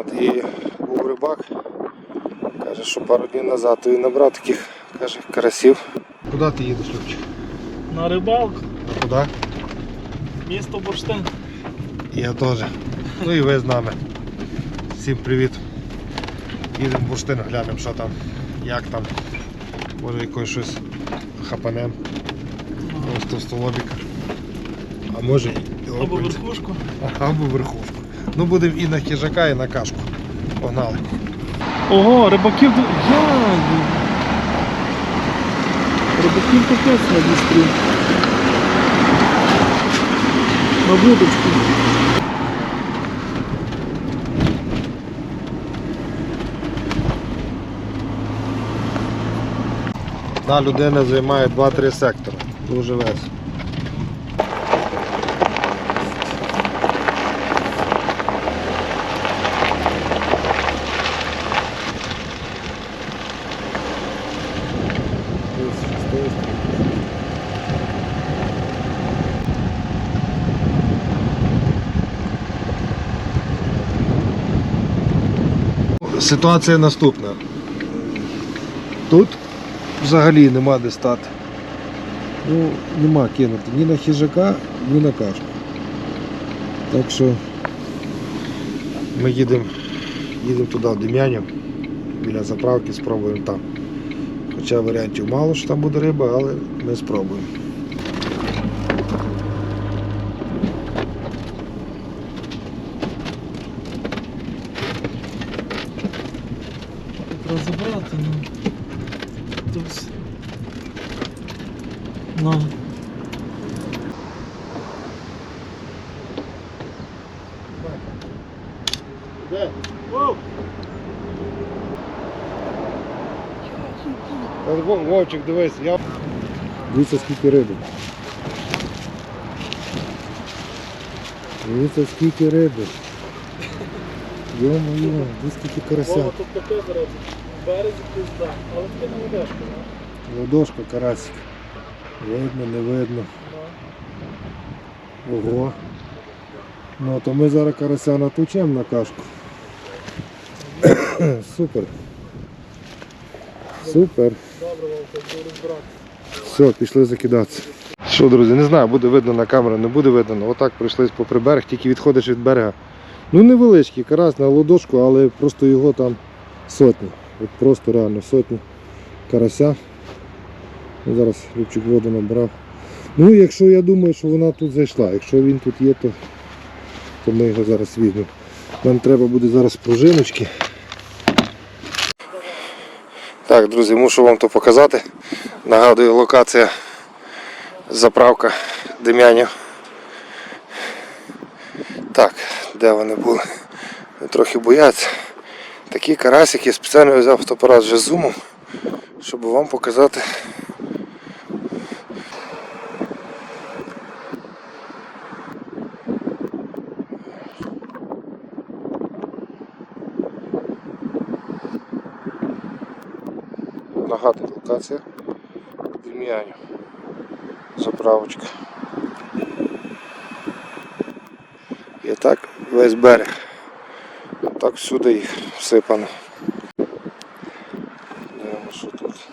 От, і був рибак. Каже, що пару днів назад він набрав таких каже, карасів. Куди ти їдеш, Любчик? На рибалку, А куди? місто Бурштин. Я теж. Ну і ви з нами. Всім привіт. Їдемо в бурштин, глянемо, що там, як там. Може якось щось хапанем. Просто столобіка. А може і Або окунця. верхушку. Або верхушку. Ну будемо і на хижака, і на кашку. Погнали. Ого, рибаків. Я... Рибаків капець на вістрі. На вудочку. Одна людина займає 2-3 сектори. Дуже весело. Ситуація наступна. Тут взагалі нема де стати. Ну, нема кинути ні на хижака, ні на кашку. Так що ми їдемо їдемо туди, в Дем'янів, біля заправки, спробуємо там. Хоча варіантів мало, що там буде риба, але ми спробуємо. Розібрати, ну. Ну. Де? Оу! Вовчик, дивись, я. Дивіться скільки риби. Дивіться скільки риби. Йо-моє, дивіться скільки карася. Вова, тут таке зараз. Березі пізда. Але таке ведешка, да? Ладошка, карасик. Видно, не видно. Ого. Ну то ми зараз карася натучемо на кашку. Супер. Супер. Все, пішли закидатися. Що, друзі, не знаю, буде видно на камеру, не буде видно. Отак прийшли попри берег, тільки відходиш від берега. Ну невеличкий карась на ладошку, але просто його там сотні. От просто реально сотні карася. Ну, Зараз Любчик воду набрав. Ну, якщо я думаю, що вона тут зайшла. Якщо він тут є, то, то ми його зараз візьмемо. Нам треба буде зараз пружиночки. Так, друзі, мушу вам то показати. Нагадую, локація заправка Дем'янів. Так, де вони були? Вони трохи бояться. Такі карасики спеціально взяв фотоапарат вже зумом, щоб вам показати. Нагадую, локація Заправочка. І так весь берег. Так всюди їх всипано. Дивимо, що тут.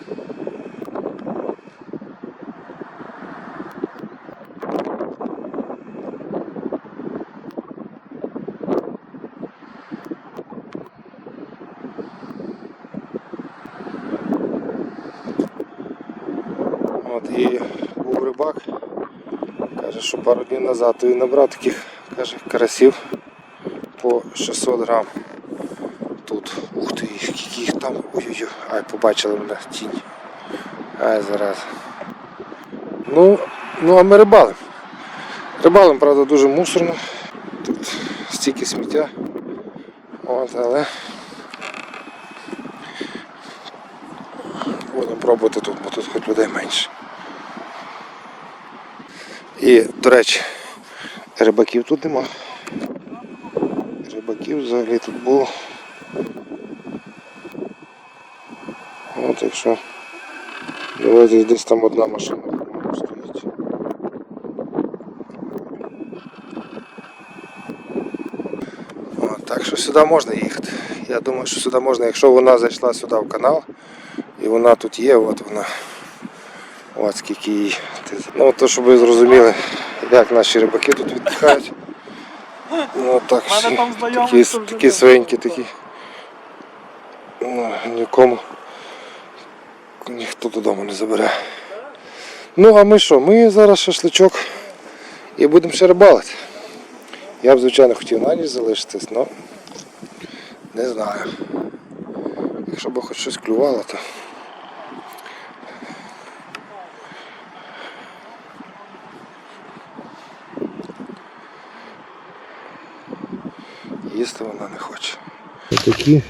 От, і був рибак. Каже, що пару днів назад він набрав таких каже, карасів по 600 грам. Тут. Ух ти, скільки їх там. Ой-ой-ой. Ай, побачили мене тінь. Ай, зараз. Ну, ну а ми рибалимо. Рибалимо, правда, дуже мусорно. Тут стільки сміття. От, але будемо пробувати тут, бо тут хоч людей менше. І, до речі, рибаків тут нема. Рибаків взагалі тут було. От якщо давайте десь там одна машина стоїть. Так що сюди можна їхати. Я думаю, що сюди можна, якщо вона зайшла сюди в канал, і вона тут є, от вона. От скільки їй. Ну, то, щоб ви зрозуміли, як наші рибаки тут віддихають. Ну, так, всі такі, такі свиньки, такі. Ну, нікому ніхто додому не забере. Ну, а ми що? Ми зараз шашличок і будемо ще рибалити. Я б, звичайно, хотів на ніч залишитись, але не знаю. Якщо б хоч щось клювало, то. Їсти вона не хоче. Такі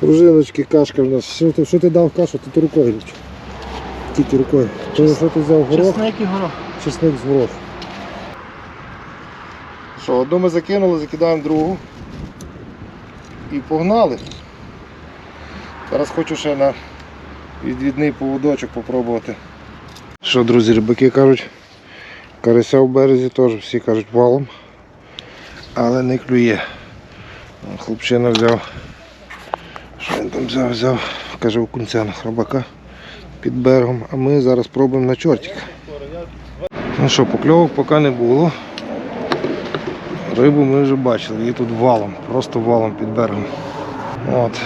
пружиночки, кашка в нас. Що ти, що ти дав кашу? Ти, ти рукою ліч. Тільки рукою. Ти що ти взяв горох? Чесник і горох. Чесник з горох. Що, одну ми закинули, закидаємо другу. І погнали. Зараз хочу ще на відвідний поводочок попробувати. Що, друзі, рибаки кажуть, карася в березі теж всі кажуть валом, але не клює. Хлопчина взяв. Що він там взяв? Взяв, каже, окунця на хробака під берегом, а ми зараз пробуємо на чортик. Ну що, покльовок поки не було. Рибу ми вже бачили, її тут валом, просто валом під берегом. От.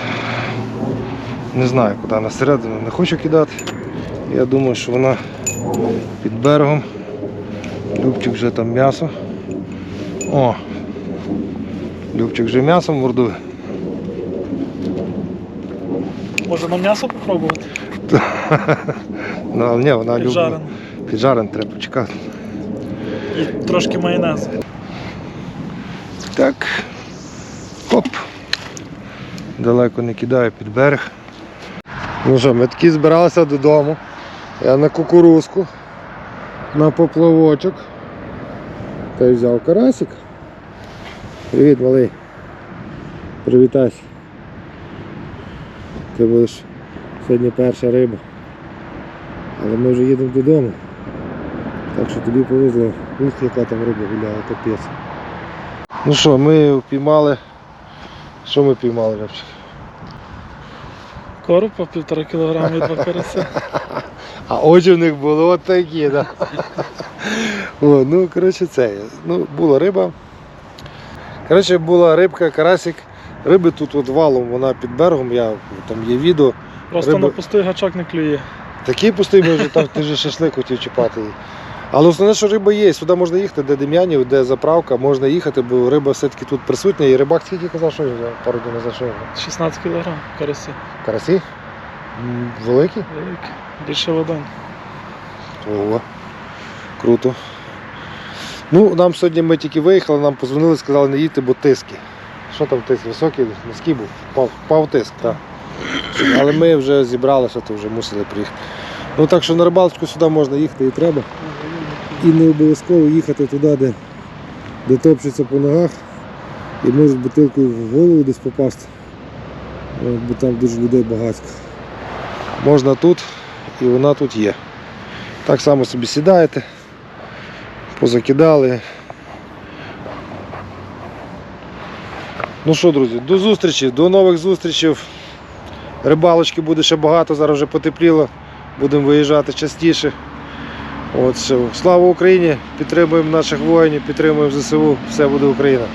Не знаю, куди на середину не хочу кидати. Я думаю, що вона під берегом. Любчик вже там м'ясо. О! Любчик вже м'ясом мордує. Може на м'ясо попробувати? Ну, ні, вона любить. Піджарене. Піджарен треба почекати. І трошки майонезу. Так. Хоп. Далеко не кидаю під берег. Ну що, ми такі збиралися додому. Я на кукурузку, на поплавочок. Та й взяв карасик. Привіт, малий. Привітайся. Ти будеш сьогодні перша риба. Але ми вже їдемо додому. Так що тобі повезло. Ух, яка там риба гуляла, капець. Ну що, ми впіймали. Що ми піймали, Рябчик? Короб по півтора кілограми і два карася. А очі в них були от такі, да. О, ну, коротше, це. Ну, була риба. Коротше, була рибка, карасик. Риби тут от валом, вона під берегом, я, там є відео. Просто Риби- на пустий гачок не клює. Такий пустий, ми вже там ти вже шашлик хотів чіпати. Але основне, що риба є, сюди можна їхати, де Дем'янів, де заправка, можна їхати, бо риба все-таки тут присутня. І рибак скільки казав, що він пару днів назад, що він 16 кілограм карасі. Карасі? Великі? Великі. Більше води. Ого, круто. Ну, нам сьогодні ми тільки виїхали, нам позвонили, сказали, не їдьте, бо тиски. Що там тиск? Високий, низький був? Впав, впав тиск, так. Але ми вже зібралися, то вже мусили приїхати. Ну так що на рибалочку сюди можна їхати і треба. І не обов'язково їхати туди, де, де топчеться по ногах і можуть бутилкою в голову десь попасти. Бо там дуже людей багатько. Можна тут і вона тут є. Так само собі сідаєте, позакидали. Ну що, друзі, до зустрічі, до нових зустрічей. Рибалочки буде ще багато, зараз вже потепліло, будемо виїжджати частіше. От, все. Слава Україні! Підтримуємо наших воїнів, підтримуємо ЗСУ, все буде Україна.